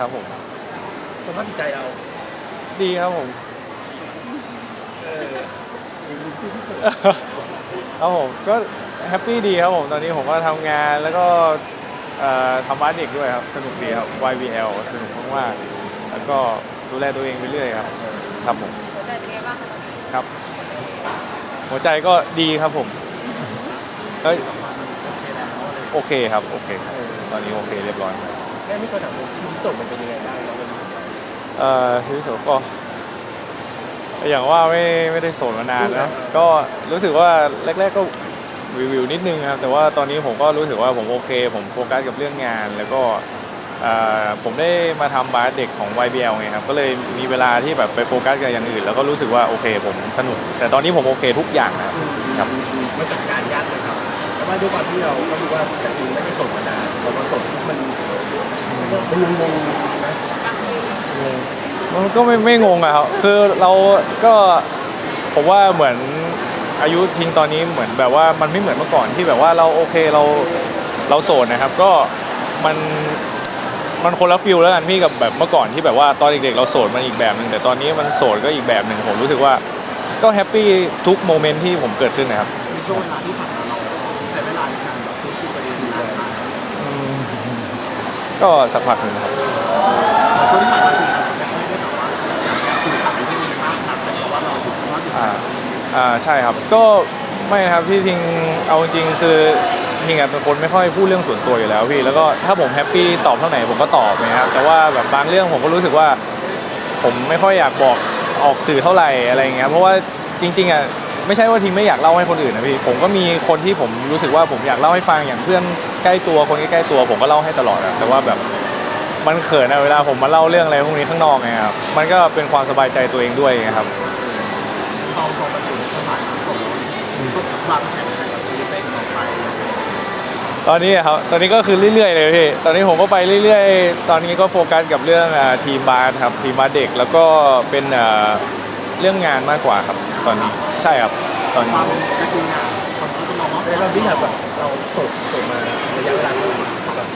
ครับผม สภาพจิตใจเราดีครับผม เออครับผมก็แฮปปี้ดีครับผมตอนนี้ผมก็ทำงานแล้วก็เอ่อทำบ้านเด็กด้วยครับ สนุกดีครับ YBL สนุกมากๆแล้วก็ดูแลตัวเองไปเรื่อยครับ ครับผมหัวใจเป็นไงบ้างคะตอนนี้ครับ หัวใจก็ดีครับผมก็โอเคครับโอเคครับตอนนี้โอเคเรียบร้อยครับแม่ไม่เคยถามเลยชีวิตโสดมันเป็นยังไงบ้างเราเป็นยังไงเอ่อชีวิตโสดก็ อย่างว่าไม่ไม่ได้โสดมานานนะก็รู้สึกว่าแรก ๆก็วิววิวนิดนึงครับแต่ว่าตอนนี้ผมก็รู้สึกว่าผมโอเค ผมโฟกัสกับเรื่องงาน แล้วก็เอ่อผมได้มาทำบาสเด็กของ YBL ไงครับก็เลยมีเวลาที่แบบไปโฟกัสกับอย่างอื่น แล้วก็รู้สึกว่าโอเค ผมสนุก แต่ตอนนี้ผมโอเคทุกอย่างนะครับ ครับ มันจัดการยากเลยครับแต่ว่าด้วยความที่เราก็รู้ว่าแต่จริงไม่ได้โสดมานานพอมาโสดมัน มันงงๆนะมันก็ไม่ไม่งงอะครับ คือเราก็ผมว่าเหมือนอายุทิ้งตอนนี้เหมือนแบบว่ามันไม่เหมือนเมื่อก่อนที่แบบว่าเราโอเคเราเราโสดนะครับ ก็มันมันคนละฟิลแล้วกันพี่กับแบบเมื่อก่อนที่แบบว่าตอนเด็กๆเราโสดมันอีกแบบหนึ่งแต่ตอนนี้มันโสดก็อีกแบบหนึ่งผมรู้สึกว่า ก็แฮปปี้ทุกโมเมนต์ที่ผมเกิดขึ้นนะครับ ในช่วงเวลาที่ผ่านมาเราใช้เวลาในการแบบพูดคุยประเด็นนานมาก อืม ก็สักพักหนึ่งครับ ช่วงที่ผ่านมาคืออาจจะไม่ค่อยได้แบบว่าสื่อสารที่ดีมากนักแต่ว่าเราอยู่ข้างนอกอยู่อ่าอ่าใช่ครับก็ไม่นะครับที่ทิงเอาจริงๆคือทิงอะเป็นคนไม่ค่อยพูดเรื่องส่วนตัวอยู่แล้วพี่แล้วก็ถ้าผมแฮปปี้ตอบเท่าไหร่ผมก็ตอบนะครับแต่ว่าแบบบางเรื่องผมก็รู้สึกว่า ผมไม่ค่อยอยากบอกออกสื่อเท่าไหร่อะไรอย่างเงี้ยเพราะว่าจริงๆอะไม่ใช่ว่าทิงไม่อยากเล่าให้คนอื่นนะพี่ผมก็มีคนที่ผมรู้สึกว่าผมอยากเล่าให้ฟังอย่างเพื่อน ใกล้ตัวคนใกล้ๆตัวผมก็เล่าให้ตลอดอะแต่ว่าแบบมันเขินอะเวลาผมมาเล่าเรื่องอะไรพวกนี้ข้างนอกไงครับมันก็เป็นความสบายใจตัวเองด้วยไงครับพอพอมาถึงสถานะโสดก็วางแผนกับชีวิตเองต่อไปตอนนี้อะครับตอนนี้ก็คือเรื่อยๆเลยพี่ตอนนี้ผมก็ไปเรื่อยๆ ตอนนี้ก็โฟกัสกับเรื่องอ่าทีมบาสครับทีมบาสเด็กแล้วก็เป็นอ่าเรื่องงานมากกว่าครับ ตอนนี้ใช่ครับตอนคนี้ วามก็คืองานคนที่มองว่าเราที่แบบเราโสดโสดมา ระยะเวลาเท่าไหร่แบบ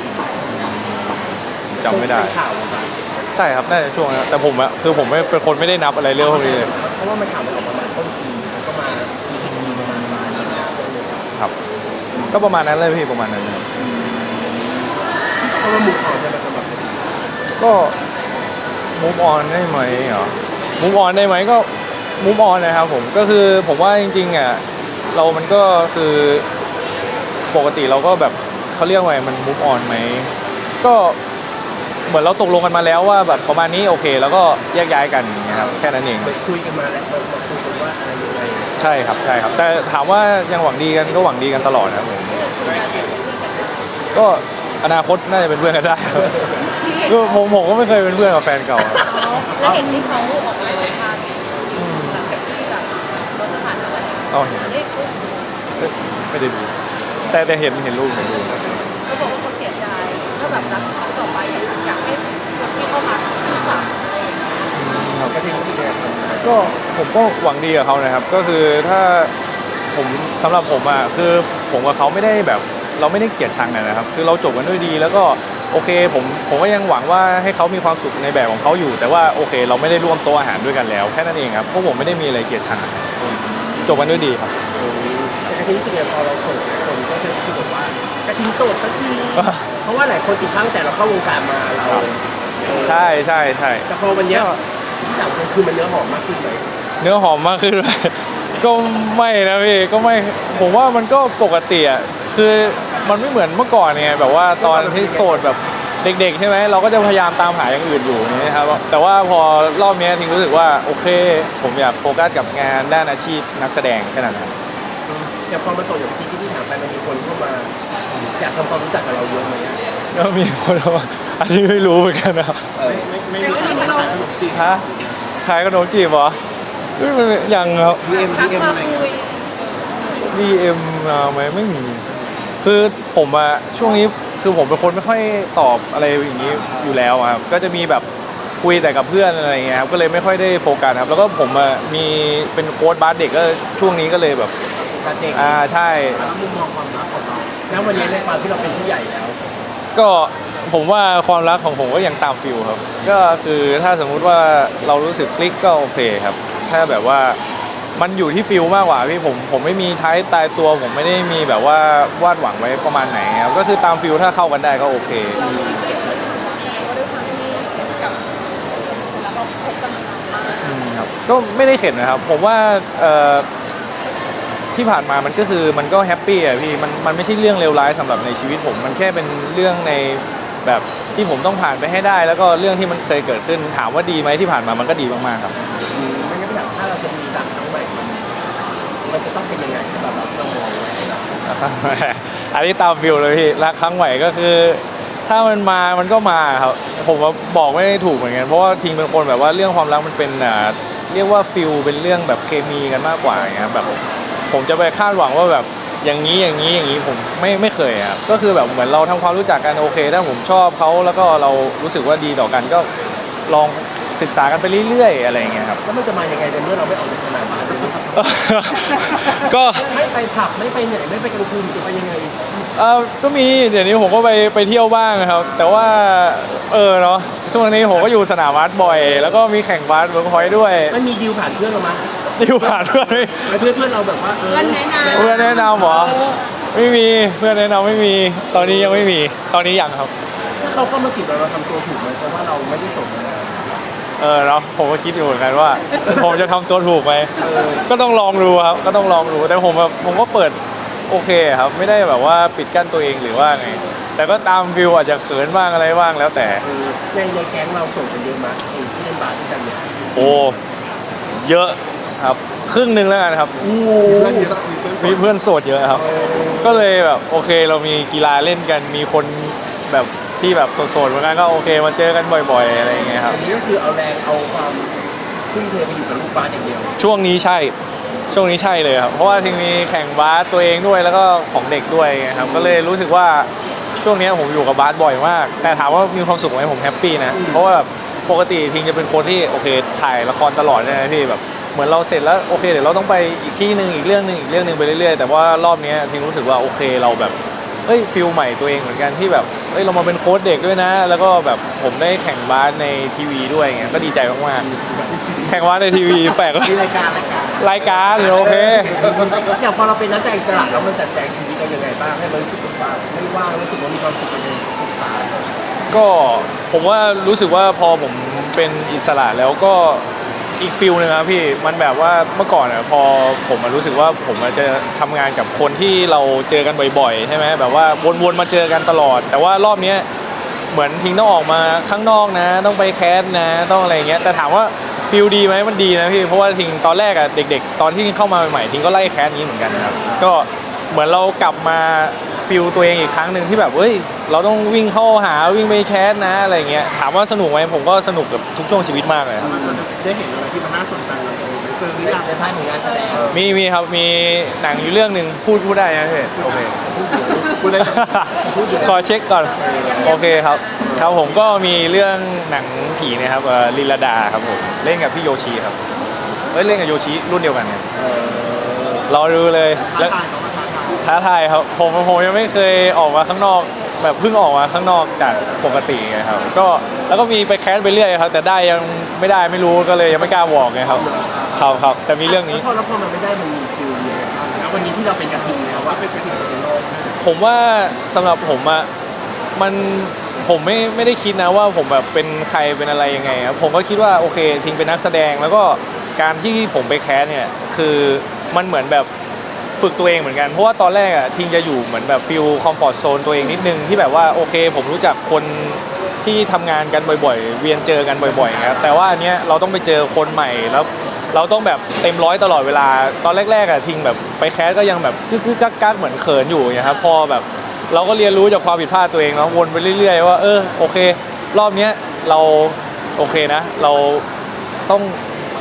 จำไม่ได้ ข่าวออกมาใช่ครับน่าจะช่วงนั้นแต่ผมอะคือผมไม่เป็นคนไม่ได้นับอะไรเรื่องพวกนี้เลยเพราะว่ามันข่าวมันออกประมาณต้นปีมันก็มาปีที่มีประมาณปลายปีแล้วครับ ก็ประมาณนั้นเลยพี่ประมาณนั้นครับเพราะว่าหมู่ข่าวเนี่ยมันสำหรับคนอื่นก็มูฟออนได้ไหมเหรอมูฟออนได้ไหมก็มูฟออนนะครับผมก็คือผมว่าจริงๆอะเรามันก็คือปกติเราก็แบบ เขาเรียกว่าไงมันมูฟออนไหมก็เหมือนเราตกลงกันมาแล้วว่าแบบประมาณนี้โอเค แล้วก็แยกย้ายกันอย่างเงี้ยครับแค่นั้นเองไปคุยกันมาแล้วมาคุยกันว่าอะไรยังไงใช่ครับใช่ครับ แต่ถามว่ายังหวังดีกันก็หวังดีกันตลอดนะครับผมก็อนาคตน่าจะเป็นเพื่อนกันได้ครับที่เห็นคือผมผมก็ไม่เคยเป็นเพื่อนกับแฟนเก่าครับแล้วเห็นที่เขาออกมาสัมภาษณ์หลังจากที่แบบรถผ่านมาแล้วเอาเห็นเอ๊ะไม่ได้ดู แต่แต่เห็นเห็นรูปเห็นรูปเขาบอกว่าเขาเสียใจถ้าแบบรักเขาต่อไปอยากให้คนที่เข้ามาศึกษาอะไรอย่างเงี้ยเราก็ทิ้งที่แดงก็ผมก็หวังดีกับเขานะครับ ก็คือถ้าผมสำหรับผมอะคือผมกับเขาไม่ได้แบบเราไม่ได้เกลียดชังกันนะครับ คือเราจบกันด้วยดี แล้วก็โอเคผมผมก็ยังหวังว่าให้เขามีความสุขในแบบของเขาอยู่ แต่ว่าโอเค เราไม่ได้ร่วมโต๊ะอาหารด้วยกันแล้วแค่นั้นเองครับเพราะผมไม่ได้มีอะไรเกลียดชังกันจบกันด้วยดีครับแต่ก ระทิ้งรู้สึกไงพอเราโสดคนก็จะรู้สึกแบบว่ากระทิ้งโสดสักทีเพราะว่าหลายคนติดตั้งแต่เราเข้าวงการมาเราใช่ใช่ใช่แต่พอวันเนี้ยที่ต่างกันคือมันเนื้อหอมมากขึ้นไหมเนื้อหอมมากขึ้นก็ไม่นะพี่ก็ไม่ผมว่ามันก็ปกติอะคือมันไม่เหมือนเมื่อก่อนไงแบบว่าตอนที่โสดแบบเด็กๆใช่ไหมเราก็จะพยายามตามหาอย่างอื่นอยู่อย่างนี้ครับแต่ว่าพอรอบเนี้ยทิงรู้สึกว่าโอเค ผมอยากโฟกัสกับงานด้านอาชีพนักแสดงแค่นั้นครับ อย่างพอมาโสดอย่างที่ที่ถามไปมันมีคนเข้ามา อยากทำความรู้จักกับเราเยอะไหมอะก็มีคนว่าอันนี้ไม่รู้เหมือนกันนะไม่ไม่ไม่มีขายขนมจีบฮะขายขนมจีบเหรอเฮ้ยมันยังครับ ดีเอ็มทัดีกเอ็มมาอะไรคุย DM มาไหมไม่มี คือผมอะช่วงนี้คือผมเป็นคนไม่ค่อยตอบอะไรอย่างนี้อยู่แล้วอะครับก็จะมีแบบคุยแต่กับเพื่อนอะไรอย่างเงี้ยครับก็เลยไม่ค่อยได้โฟกัสครับ แล้วก็ผมอะมีเป็นโค้ชบาสเด็กก็ช่วงนี้ก็เลยแบบ การเด็กอ่าใช่ แล้วมุมมองความรักของเราแล้ววันนี้ในความที่เราเป็นผู้ใหญ่แล้วก็ผมว่าความรักของผมก็ยังตามฟิลครับ ก็คือถ้าสมมุติว่าเรารู้สึกคลิกก็โอเคครับ ถ้าแบบว่ามันอยู่ที่ฟิลมากกว่าพี่ผมผมไม่มีท้ายตายตัว ผมไม่ได้มีแบบว่าวาดหวังไว้ประมาณไหนครับก็คือตามฟิลถ้าเข้ากันได้ก็โอเค เรามีเก็บไว้ทำว่าไงว่าด้วยความที่กับแล้วเราคบกันมานานมาก อืมครับก็ไม่ได้เข็ดนะครับ ผมว่าเอ่อ ที่ผ่านมามันก็คือมันก็แฮปปี้อะพี่มันมันไม่ใช่เรื่องเลวร้ายสำหรับในชีวิตผม มันแค่เป็นเรื่องในแบบที่ผมต้องผ่านไปให้ได้ แล้วก็เรื่องที่มันเคยเกิดขึ้นถามว่าดีไหมที่ผ่านมามันก็ดีมากๆครับอืมไม่งั้นไม่ถามถ้าเราจะมีรักครั้งใหม่มันมันจะต้องเป็นยังไงสำหรับเราเรามองไว้นะครับอันนี้ตามฟิลเลยพี่รักครั้งใหม่ก็คือ ถ้ามันมามันก็มาครับผมว่าบอกไม่ถูกเหมือนกันเพราะว่าทิงเป็นคนแบบว่าเรื่องความรักมันเป็นอ่าเรียกว่าฟิลเป็นเรื่องแบบเคมีกันมากกว่าอย่างเงี้ยแบบ ผมจะไปคาดหวังว่าแบบอย่างนี้อย่างนี้อย่างนี้ผมไม่ไม่เคยครับก็คือแบบเหมือนเราทำความรู้จักกันโอเค ถ้าผมชอบเขาแล้วก็เรารู้สึกว่าดีต่อกันก็ลองศึกษากันไปเรื่อยๆอะไรอย่างเงี้ยครับแล้วมันจะมายังไงในเมื่อเราไม่ออกจากสนามบาสเลยก็ไม่ไปผับไม่ไปไหนไม่ไปกลางคืนจะไปยังไงเออก็มีเดี๋ยวนี้ผมก็ไปไปเที่ยวบ้างครับ แต่ว่าเออเนาะช่วงนี้ผมก็อยู่สนามบาสบ่อย แล้วก็มีแข่งบาสเวิร์กพอยต์ด้วยไม่มีดีลผ่านเพื่อนเรามั้ ยอยู่ผ่านเพื่อนไหมเพื่อนเพื่อนเราแบบว่าเออเงินแนะนำเพื่อนแนะนำเหรอไม่มีเพื่อนแนะนำไม่มี ตอนนี้ยังไม่มีตอนนี้ยังครับถ้าเขาเข้ามาจีบเราเราทำตัวถูกไหมเพราะว่าเราไม่ได้สนมานานเออเนาะผมก็คิดอยู่เหมือนกันว่า ผมจะทำตัวถูกไหมเออก็ต้องลองดูครับ ก็ต้องลองดูแต่ผมแบบผมก็เปิดโอเคครับ ไม่ได้แบบว่าปิดกั้นตัวเองหรือว่าไง แต่ก็ตามวิวอาจจะเขินบ้างอะไรบ้างแล้วแต่เออในในแก๊งเราส่งกันเยอะมากไอ้ที่เล่นบาสด้วยกันเนี่ยโอ้เยอะ ครับครึ่งหนึ่งแล้วกันครับ โอ้โหมีเพื่อนโสดเยอะครับ ก็เลยแบบโอเคเรามีกีฬาเล่นกันมีคนแบบที่แบบโสดๆเหมือนกันก็โอเคมาเจอกันบ่อยๆ อะไรอย่างเงี้ยครับ อันนี้ก็คือเอาแรงเอาความทุ่มเทไปอยู่กับลูกบาสอย่างเดียวช่วงนี้ใช่ช่วงนี้ใช่เลยครับ เพราะว่าทีมีแข่งบาสตัวเองด้วยแล้วก็ของเด็กด้วยไงครับก็เลยรู้สึกว่าช่วงนี้ผมอยู่กับบาสบ่อยมาก แต่ถามว่ามีความสุขไหมผมแฮปปี้นะ เพราะว่าแบบปกติทิงจะเป็นคนที่โอเคถ่ายละครตลอดเนี่ยนะพี่แบบ เหมือนเราเสร็จแล้วโอเคเดี๋ยวเราต้องไปอีกที่หนึ่งอีกเรื่องหนึ่งอีกเรื่องหนึ่งไปเรื่อยๆแต่ว่ารอบเนี้ยทิงรู้สึกว่าโอเคเราแบบเอ้ยฟิลใหม่ตัวเองเหมือนกันที่แบบเอ้ยเรามาเป็นโค้ชเด็กด้วยนะ แล้วก็แบบผมได้แข่งบาสในทีวีด้วยไงก็ดีใจมากๆแข่งบาสในทีวีแปลกมีรายการรายการรายการหรือโอเคอย่างพอเราเป็นนักแสดงอิสระแล้วมันจัดแจงชีวิตเรายังไงบ้างให้มันรู้สึกแบบว่าไม่ว่างรู้สึกว่ามีความสุขกับในทุกขาก็ผมว่ารู้สึกว่าพอผมเป็นอิสระแล้วก็ อีกฟิลหนึงครับพี่มันแบบว่าเมื่อก่อนอะพอผมอะรู้สึกว่าผมอะจะทำงานกับคนที่เราเจอกันบ่อยๆใช่ไหมแบบว่าวนๆมาเจอกันตลอด แต่ว่ารอบเนี้ยเหมือนทิ้งต้องออกมาข้างนอกนะ ต้องไปแคสนะต้องอะไรเงี้ยแต่ถามว่าฟิลดีไหมมันดีนะพี่เพราะว่าทิ้งตอนแรกอะเด็ก ๆ ตอนที่เข้ามาใหม่ๆทิ้งก็ไล่แคสนี้เหมือนกันนะครับก็เหมือนเรากลับมา ฟิลตัวเองอีกครั้งหนึ่งที่แบบเอ้ยเราต้องวิ่งเข้าหาวิ่งไปแคสนะอะไรเงี้ยถามว่าสนุกไหมผมก็สนุกกับทุกช่วงชีวิตมากเลยครับได้เห็นอะไรที่มันน่าสนใจเราเจอหรือยังในภาคของงานแสดงมีมีครับมีหนังอยู่เรื่องหนึ่งพูดพูดได้นะพี่โอเค พูดได้ ขอเช็คก่อน โอเคครับ ครับผมก็มีเรื่องหนังผีนะครับเอ่อลิลลาดาครับผมเล่นกับพี่โยชิครับเอ้ยเล่นกับโยชิรุ่นเดียวกันเนี่ยรอดูเลยแล้ว ท้าทายครับผมผมยังไม่เคยออกมาข้างนอก แบบเพิ่งออกมาข้างนอกจากปกติไงครับ ก็แล้วก็มีไปแคสไปเรื่อยครับ แต่ได้ยังไม่ได้ไม่รู้ก็เลยยังไม่กล้าบอกไงครับครับครับแต่มีเรื่องนี้ แล้วพอแล้วพอมันไม่ได้มันมีฟิลยังไงบ้างแล้ววันนี้ที่เราเป็นกระทิงแล้วว่าเป็นกระทิงเป็นโลกผมว่าสำหรับผมอะมันผมไม่ไม่ได้คิดนะว่าผมแบบเป็นใครเป็นอะไรยังไงครับผมก็คิดว่าโอเคทิงเป็นนักแสดงแล้วก็การที่ผมไปแคสเนี่ยคือมันเหมือนแบบ ฝึกตัวเองเหมือนกัน เพราะว่าตอนแรกอะทิงจะอยู่เหมือนแบบฟิลคอมฟอร์ทโซนตัวเองนิดนึงที่แบบว่าโอเค ผมรู้จักคนที่ทำงานกันบ่อยๆ เวียนเจอกันบ่อยๆครับแต่ว่าอันเนี้ยเราต้องไปเจอคนใหม่แล้วเราต้องแบบเต็มร้อยตลอดเวลา ตอนแรกๆอะทิงแบบไปแคสก็ยังแบบกึกๆกักๆเหมือนเขินอยู่อย่างเงี้ยครับพอแบบเราก็เรียนรู้จากความผิดพลาดตัวเองเนาะวนไปเรื่อยๆว่าเออโอเค รอบเนี้ยเราโอเคนะ เราต้อง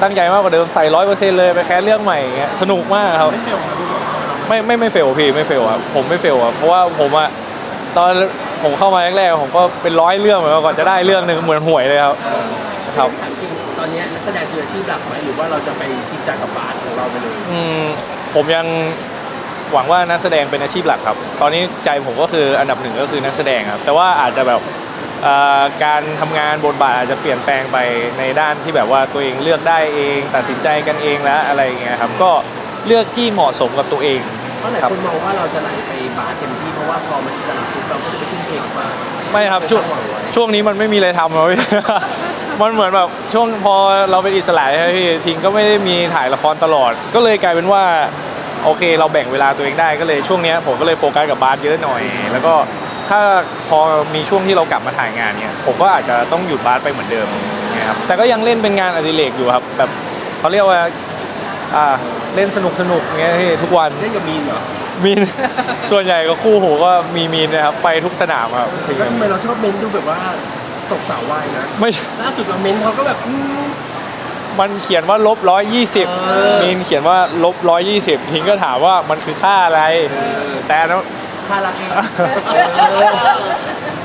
ตั้งใจมากกว่าเดิมใส่ร้อยเปอร์เซ็นต์เลยไปแคสเรื่องใหม่อย่างเงี้ยสนุกมากครับ ไม่ไม่ไม่เฟลพี่ไม่เฟลครับผมไม่เฟลครับเพราะว่าผมอะตอนผมเข้ามาแรกๆผมก็เป็นร้อยเรื่องเหมือนกันก่อนจะได้เรื่องหนึ่งเหมือนหวยเลยครับ ครับ ถามจริงตอนนี้นักแสดงคืออาชีพหลักไหมหรือว่าเราจะไปจริงจังกับบาสของเราไปเลยอืมผมยังหวังว่านักแสดงเป็นอาชีพหลักครับ ตอนนี้ใจผมก็คืออันดับหนึ่งก็คือนักแสดงครับ แต่ว่าอาจจะแบบเอ่อการทำงานบทบาทอาจจะเปลี่ยนแปลงไปในด้านที่แบบว่าตัวเองเลือกได้เอง ตัดสินใจกันเองแล้วอะไรอย่างเงี้ยครับ ก็ เลือกที่เหมาะสมกับตัวเองเพราะหลายครับคนมองว่าเราจะไหลไปบาสเต็มที่เพราะว่าพอมันอิสระปุ๊บเราก็จะไปทุ่มเทกับบาสไม่ครับช่วงไม่ได้หวังไว้ช่วงนี้มันไม่มีอะไรทำแล้วพี่ มันเหมือนแบบช่วงพอเราเป็นอิสระใช่ไหมพี่ทิงก็ไม่ได้มีถ่ายละครตลอด ก็เลยกลายเป็นว่าโอเค เราแบ่งเวลาตัวเองได้ก็เลยช่วงเนี้ยผมก็เลยโฟกัสกับบาสเยอะหน่อย แล้วก็ถ้าพอมีช่วงที่เรากลับมาถ่ายงานเนี่ยผมก็อาจจะต้องหยุดบาสไปเหมือนเดิมนะครับแต่ก็ยังเล่นเป็นงานอดิเรกอยู่ครับแบบเขาเรียกว่า อ่าเล่นสนุกสนุกๆเงี้ยพี่ทุกวันเล่นกับมีนเหรอมีน ส่วนใหญ่ก็คู่หูก็มีมีนนะครับ ไปทุกสนามครับถึงแล้วทำไมเราชอบเม้นดูแบบว่าตกสาววายนะไม่ล่าสุดเราเม้นเขาก็แบบอืม มันเขียนว่าลบร้อยยี่สิบเออมีนเขียนว่าลบร้อยยี่สิบทิงก็ถามว่ามันคือค่าอะไร แต่อันนั้นค่ารักเอง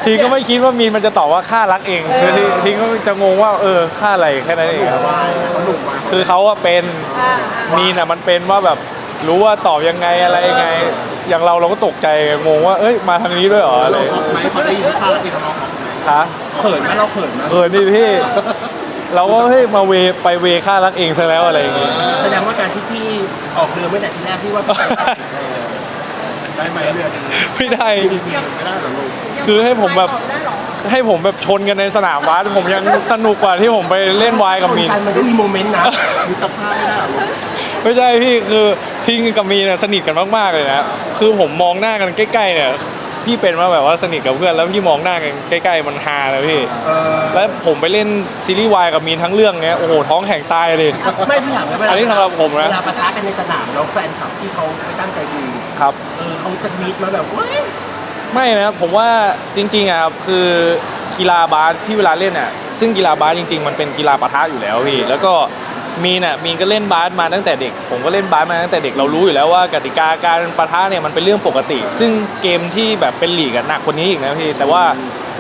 ทิงก็ไม่คิดว่ามีนมันจะตอบว่าค่ารักเองคือทิงทิงก็จะงงว่าเออค่าอะไรแค่นั้นเองครับวายนะเขาหนุกมาคือเขาว่าเป็นอ่ามีนอะมันเป็นว่าแบบรู้ว่าตอบยังไงอะไรยังไง อย่างเราเราก็ตกใจงงว่าเอ้ยมาทางนี้ด้วยเหรออะไรเราออกไหมพอได้ยินข่าวแล้วติดน้องออกไหมคะเขินไหมเราเขินไหมเออนี่พี่เราก็เฮ้ยมาเวไปเวค่ารักเองซะแล้วอะไรอย่างงี้แสดงว่าการที่พี่ออกเรือไม่แต่ทีแรกพี่ว่าพี่เออ ได้ไหมเรื่องไม่ได้ไม่ได้เหรอลูกคือให้ผมแบบตอบได้เหรอให้ผมแบบชนกันในสนามบาสผมยังสนุกกว่าที่ผมไปเล่นวายกับชนมีนกันมันก็มีโมเมนต์นะมิตรภาพไม่ได้เหรอลูกไม่ใช่พี่คือพิงกับมีนเนี่ยสนิทกันมากๆเลยนะคือผมมองหน้ากันใกล้ๆเนี่ย พี่เป็นมาแบบว่าสนิทกับเพื่อนแล้วพี่มองหน้ากันใกล้ ๆ มันฮาเลยพี่เออแล้วผมไปเล่นซีรีส์วายกับมีนทั้งเรื่องเนี้ยโอ้โหท้องแข็งตายเลย ไม่พี่ถามว่าเวลาอันนี้สำหรับผมนะ เวลาปะทะกันในสนามแล้วแฟนคลับที่เขาไปตั้งใจดูครับ เออเขาจะมีดมาแบบเว้ยไม่นะครับผมว่าจริงๆอะครับคือกีฬาบาสที่เวลาเล่นอะซึ่งกีฬาบาสจริง ๆ มันเป็นกีฬาปะทะอยู่แล้วพี่แล้วก็ มีนอะมีนก็เล่นบาสมาตั้งแต่เด็ก ผมก็เล่นบาสมาตั้งแต่เด็กเรารู้อยู่แล้วว่ากติกาการปะทะเนี่ยมันเป็นเรื่องปกติ ซึ่งเกมที่แบบเป็นลีกอะหนักกว่านี้อีกนะพี่แต่ว่า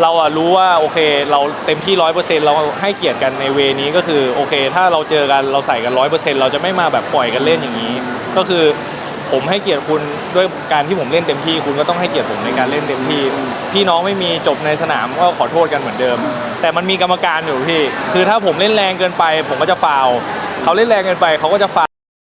เราอะรู้ว่าโอเคเราเต็มที่ร้อยเปอร์เซ็นต์เราให้เกียรติกันในเวนี้ก็คือโอเค ถ้าเราเจอกันเราใส่กันร้อยเปอร์เซ็นต์เราจะไม่มาแบบปล่อยกันเล่นอย่างนี้ ก็คือผมให้เกียรติคุณด้วยการที่ผมเล่นเต็มที่ คุณก็ต้องให้เกียรติผมในการเล่นเต็มที่ พี่น้องไม่มีจบในสนามก็ขอโทษกันเหมือนเดิม แต่มันมีกรรมการอยู่พี่ คือถ้าผมเล่นแรงเกินไป ผมก็จะฟาว เขาเล่นแรงเกินไปเขาก็จะฟา